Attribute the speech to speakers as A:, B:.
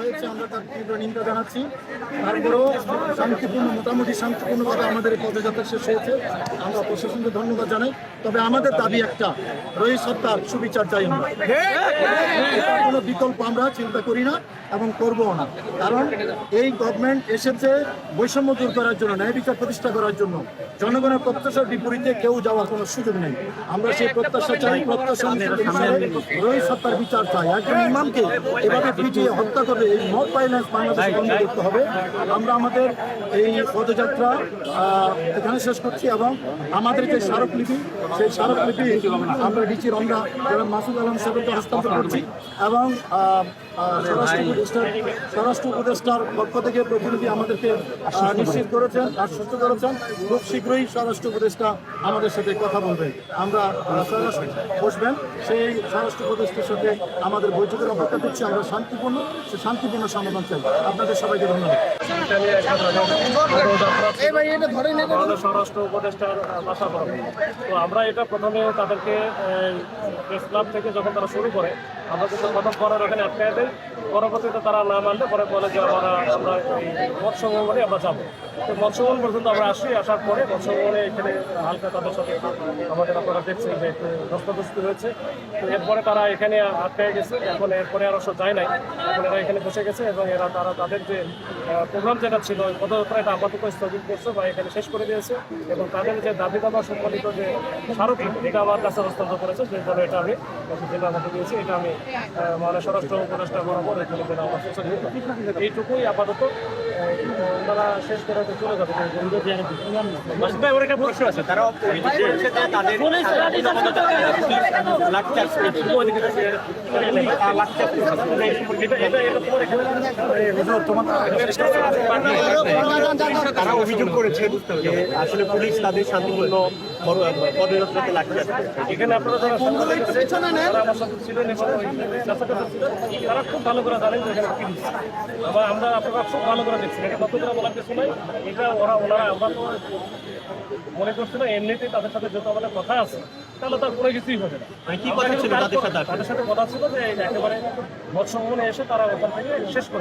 A: এই কারণ এই গভর্নমেন্ট এসেছে বৈষম্য দূর করার জন্য, ন্যায় বিচার প্রতিষ্ঠা করার জন্য। জনগণের প্রত্যাশার বিপরীতে কেউ যাওয়ার কোনো সুযোগ নেই। আমরা সেই প্রত্যাশা চাই, প্রত্যাশা রহিত সত্তার বিচার চাই। একজন ইমামকে এভাবে পিটিয়ে হত্যা করবে এই মত ফাইন্যান্স বাংলাদেশ বন্ধ করতে হবে। আমরা আমাদের এই পদযাত্রা আহ, এখানে শেষ করছি এবং আমাদের যে স্মারকলিপি সেই স্মারকলিপি আমরা ডিচির আমরা মাসুদ আলম সাহেবকে হস্তান্তর করছি এবং স্বরাষ্ট্র উপদেষ্টার স্বরাষ্ট্র উপদেষ্টার পক্ষ থেকে প্রতিনিধি আমাদেরকে নিশ্চিত করেছেন আশ্বস্ত করেছেন। খুব শীঘ্রই স্বরাষ্ট্র উপদেষ্টা আমাদের সাথে কথা বলবেন। আমরা স্বরাষ্ট্র বসবেন। সেই স্বরাষ্ট্র উপদেষ্টার সাথে আমাদের বৈঠকের অপেক্ষা করছি। আমরা শান্তিপূর্ণ সে শান্তিপূর্ণ সমাধান চাই। আপনাদের সবাইকে ধন্যবাদ।
B: স্বরাষ্ট্র উপদেষ্টার ভাষা বলে তো আমরা এটা প্রথমে তাদেরকে প্রেস ক্লাব থেকে যখন তারা শুরু করে আমরা কিন্তু প্রথম করার ওখানে আটকায় দেয় পরবর্তীতে তারা না মানলে পরে বলে যে আমরা আমরা মৎস্যভবনে আমরা যাব। তো মৎস্যভবন পর্যন্ত আমরা আসি, আসার পরে মৎস্যভবনে এখানে হালকা তাদের সাথে আমাদের আপনারা দেখছেন যে একটু ধস্তাধস্তি হয়েছে। তো এরপরে তারা এখানে আটকায় গেছে। এখন এরপরে আর অবশ্য যায় নাই। এখন এরা এখানে বসে গেছে এবং এরা তারা তাদের যে প্রোগ্রাম যেটা ছিল, ওই পদযাত্রা এটা আপাতত স্থগিত করছে বা এখানে শেষ করে দিয়েছে এবং তাদের যে দাবি দাবা সম্পাদিত যে স্মারকলিপি এটা আমার কাছে হস্তান্তর করেছে। যে জন্য এটা আমি যেটা আমাকে দিয়েছি, এটা আমি মানে স্বরাষ্ট্র উপদেষ্টা বরাবর এখানে দিয়েছে। এইটুকুই আপাতত। তারা শেষ করে চলে যাবে।
C: ভাই ওর একটা প্রশ্ন আছে। তারা তাদের তারা অভিযোগ করেছে যে আসলে পুলিশ তাদের শান্তিপূর্ণ পদযাত্রাতে লাঠচার্জ
B: এখানে আপনারা যারা সাংবাদিক আছেন, আমার সাথে ছিলেন এবং ওই চাচাটা ছিলেন, তারা খুব ভালো করে জানেন যে এখানে কি আবার আমরা আপনারা খুব ভালো করে দেখছেন। এটা কত বলার কিছু নাই। এটা ওরা ওনারা আমরা তো মনে করছি না এমনিতেই তাদের সাথে যত আমাদের কথা আছে তাহলে তার কোনো কিছুই হবে না।
C: মানে কি কথা ছিল তাদের সাথে?
B: তাদের সাথে কথা ছিল যে একেবারে মৎস্য ভবনে এসে তারা ওখান থেকে শেষ করে